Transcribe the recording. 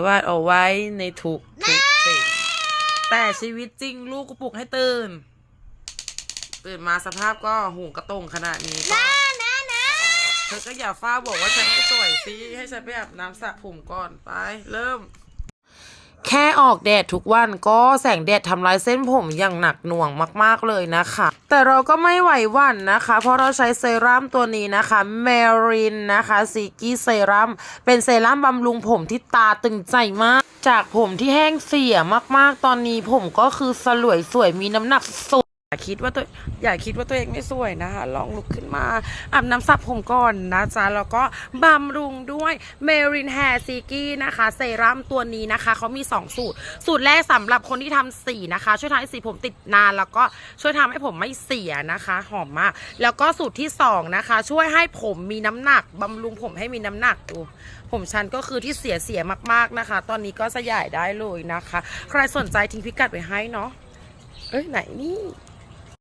ยวาดเอาไว้ในทุกทุกสิ่งแต่ชีวิตจริงลูกก็ปลุกให้ตื่น ตื่นมาสภาพก็หูกระตงขนาดนี้ก็เธอก็อย่าฟ้าบอกว่าฉันไม่สวยสิให้ฉันไปอาบน้ำสระผมก่อนไป เริ่ม แค่ออกแดดทุกวันก็แสงแดดทำลายเส้นผมอย่างหนักหน่วงมากๆเลยนะคะ แต่เราก็ไม่ไหวหวั่นนะคะ เพราะเราใช้เซรั่มตัวนี้นะคะเมรินนะคะซีกี้เซรั่มเป็นเซรั่มบำรุงผมที่ตาตึงใจมาก จากผมที่แห้งเสียมากๆ ตอนนี้ผมก็คือสลวยสวยมีน้ำหนักสุด อย่าคิดว่าตัวอย่าคิดว่าตัวเองไม่สวยนะคะลองลุกขึ้นมาอาบน้ำสระผมก่อนนะจ๊ะแล้วก็บำรุงด้วยเมรินแฮร์ซีกี้นะคะเซรั่มตัวนี้นะคะเขามี 2 สูตร สูตรแรกสำหรับคนที่ทำสีนะคะ ช่วยทำให้สีผมติดนานแล้วก็ช่วยทำให้ผมไม่เสียนะคะ หอมมาก แล้วก็สูตรที่ 2 นะคะ ช่วยให้ผมมีน้ำหนักบำรุงผมให้มีน้ำหนักดูผมชันก็คือที่เสียเสียๆมากๆนะคะ ตอนนี้ก็สยายได้เลยนะคะ ใครสนใจทิ้งพิกัดไว้ให้เนาะเอ้ยไหนนี่